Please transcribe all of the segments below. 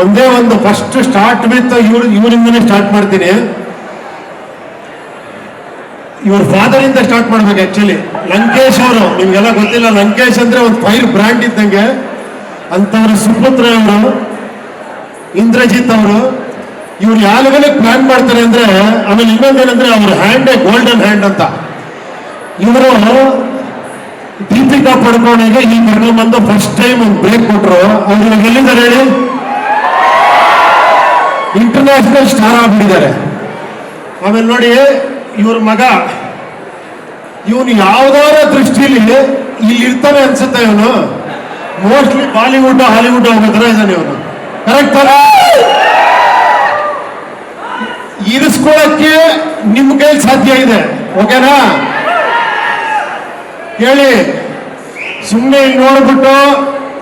ಒಂದೇ ಒಂದು first start with ಇವ್ರ, ಇವರಿಂದನೇ ಸ್ಟಾರ್ಟ್ ಮಾಡ್ತೀನಿ. ಇವ್ರ ಫಾದರ್ ಇಂದ ಸ್ಟಾರ್ಟ್ ಮಾಡ್ಬೇಕು ಆಕ್ಚುಲಿ ಲಂಕೇಶ್ ಅವರು, ನಿಮ್ಗೆಲ್ಲ ಗೊತ್ತಿಲ್ಲ, ಲಂಕೇಶ್ ಅಂದ್ರೆ ಒಂದು ಫೈರ್ ಬ್ರ್ಯಾಂಡ್ ಇದ್ದಂಗೆ. ಅಂತವ್ರ ಸುಪುತ್ರ ಅವರು, ಇಂದ್ರಜಿತ್ ಅವರು, ಇವ್ರು ಯಾವಾಗಲೇ ಪ್ಲಾನ್ ಮಾಡ್ತಾರೆ ಅಂದ್ರೆ, ಆಮೇಲೆ ಇನ್ನೊಂದೇನಂದ್ರೆ ಅವ್ರ ಹ್ಯಾಂಡ್ ಗೋಲ್ಡನ್ ಹ್ಯಾಂಡ್ ಅಂತ. ಇವರು ದೀಪಿಕಾ ಪಡ್ಕೋಣೆಗೆ ಈ ಮರಳು ಬಂದು ಫಸ್ಟ್ ಟೈಮ್ ಒಂದು ಬ್ರೇಕ್ ಕೊಟ್ಟರು ಅವ್ರು ಎಲ್ಲಿದ್ದಾರೆ ಹೇಳಿ? ಇಂಟರ್ನ್ಯಾಷನಲ್ ಸ್ಟಾರ್ ಆಗ್ಬಿಟ್ಟಿದ್ದಾರೆ. ಆಮೇಲೆ ನೋಡಿ, ಇವ್ರ ಮಗ, ಇವನು ಯಾವ್ದಾರ ದೃಷ್ಟಿಲಿ ಇಲ್ಲಿ ಇರ್ತಾನೆ ಅನ್ಸುತ್ತೆ ಇವನು. ಮೋಸ್ಟ್ಲಿ ಬಾಲಿವುಡ್ ಹಾಲಿವುಡ್ ಹೋಗೋದ್ರ ಇದ್ದಾನೆ ಇವನು. ಕರೆಕ್ಟ್ ಇರಿಸ್ಕೊಳಕ್ಕೆ ನಿಮ್ ಕೈಲಿ ಸಾಧ್ಯ ಇದೆ. ಓಕೆನಾ? ಹೇಳಿ. ಸುಮ್ಮನೆ ನೋಡ್ಬಿಟ್ಟು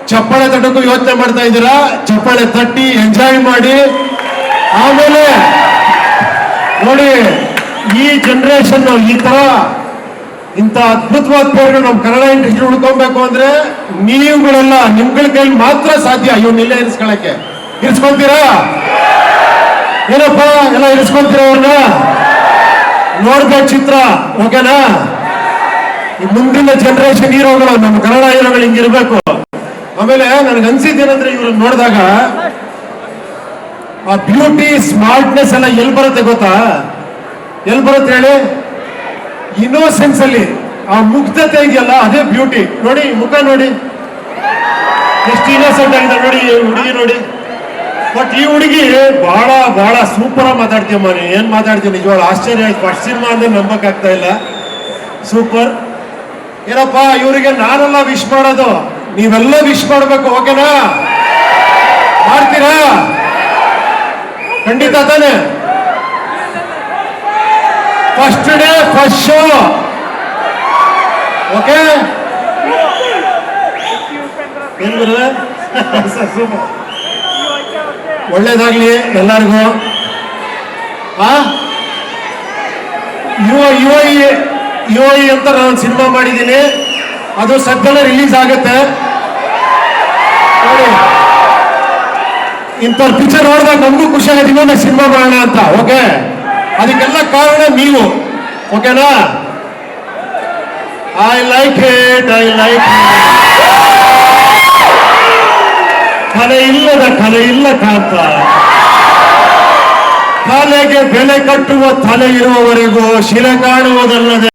ಚಪ್ಪಾಳೆ ತಟ್ಟಕ್ಕೂ ಯೋಚನೆ ಮಾಡ್ತಾ ಇದ್ದೀರಾ? ಚಪ್ಪಾಳೆ ತಟ್ಟಿ ಎಂಜಾಯ್ ಮಾಡಿ. ಆಮೇಲೆ ನೋಡಿ, ಈ ಜನರೇಷನ್ ಈ ತರ ಇಂಥ ಅದ್ಭುತವಾದ ಪೇರು ನಮ್ಮ ಕನ್ನಡ ಇಂಡಸ್ಟ್ರಿ ಉಳ್ಕೊಬೇಕು ಅಂದ್ರೆ ನೀವುಗಳೆಲ್ಲ ನಿಮ್ಗಳ ಕೈಲಿ ಮಾತ್ರ ಸಾಧ್ಯ. ಅಯ್ಯೋ, ನಿಲ್ಲೇ ಇರಿಸ್ಕೊಳಕ್ಕೆ ಇರಿಸ್ಕೊಂತೀರಾ? ಏನಪ್ಪ, ಎಲ್ಲ ಇರಿಸ್ಕೊಂತೀರಾ ಅವ್ರನ್ನ? ನೋಡ್ಬೇಕು ಚಿತ್ರ, ಓಕೆನಾ? ಮುಂದಿನ ಜನರೇಷನ್ ಹೀರೋಗಳು ನಮ್ಮ ಕನ್ನಡ ಹೀರೋಗಳು ಹಿಂಗಿರ್ಬೇಕು. ಆಮೇಲೆ ನನಗೆ ಅನ್ಸಿದ್ದೇನಂದ್ರೆ ಇವ್ರನ್ನ ನೋಡಿದಾಗ ಆ ಬ್ಯೂಟಿ ಸ್ಮಾರ್ಟ್ನೆಸ್ ಎಲ್ಲ ಎಲ್ಲಿ ಬರುತ್ತೆ ಗೊತ್ತಾ? ಎಲ್ಲಿ ಬರುತ್ತೆ ಹೇಳಿ? ಇನ್ನೋಸೆನ್ಸ್ ಅಲ್ಲಿ. ಆ ಮುಗ್ಧತೆ ಇದೆಯಲ್ಲ ಅದೇ ಬ್ಯೂಟಿ ನೋಡಿ, ಮುಖ ನೋಡಿ. ಎಷ್ಟು ಇನ್ನೋಸೆಂಟ್ ಆಗಿದೆ ನೋಡಿ, ಈ ಹುಡುಗಿ ನೋಡಿ. ಬಟ್ ಈ ಹುಡುಗಿ ಬಹಳ ಬಹಳ ಸೂಪರ್ ಆಗಿ ಮಾತಾಡ್ತೀವಮ್ಮ ನೀನು ಏನ್ ಮಾತಾಡ್ತೀವಿ ನಿಜವಾಗ ಆಶ್ಚರ್ಯ ಆಯ್ತು. ಫಸ್ಟ್ ಸಿನಿಮಾ ಅಂದ್ರೆ ನಂಬಕ್ ಆಗ್ತಾ ಇಲ್ಲ. ಸೂಪರ್ ಏನಪ್ಪ, ಇವರಿಗೆ ನಾನೆಲ್ಲ ವಿಶ್ ಮಾಡೋದು? ನೀವೆಲ್ಲ ವಿಶ್ ಮಾಡ್ಬೇಕು ಓಕೆನಾ ಮಾಡ್ತೀರಾ? ಖಂಡಿತ ತಾನೆ. First day first show okay. ಒಳ್ಳೇದಾಗ್ಲಿ ಎಲ್ಲರಿಗೂ. ಆ? ಯುವ ಯುವ ಯುವ ಅಂತ ನಾನು ಸಿನಿಮಾ ಮಾಡಿದ್ದೀನಿ. ಅದು ಸದ್ಯದಲ್ಲೇ ರಿಲೀಸ್ ಆಗುತ್ತೆ. ಇಂಥವ್ರ ಪಿಕ್ಚರ್ ನೋಡಿದಾಗ ನಮಗೂ ಖುಷಿ ಆಗುತ್ತೆ, ಇನ್ನೊಂದು ಸಿನಿಮಾ ಮಾಡೋಣ ಅಂತ ಓಕೆ ಅದಕ್ಕೆಲ್ಲ ಕಾರಣ ನೀವು ಓಕೆನಾ I like it I like ಕಲೆ ಇಲ್ಲದ ಕಲೆ ಇಲ್ಲ ಕಾಂತ. ಕಲೆಗೆ ಬೆಲೆ ಕಟ್ಟುವ ತಲೆ ಇರುವವರೆಗೂ ಶಿಲೆ ಕಾಣುವುದಲ್ಲದೆ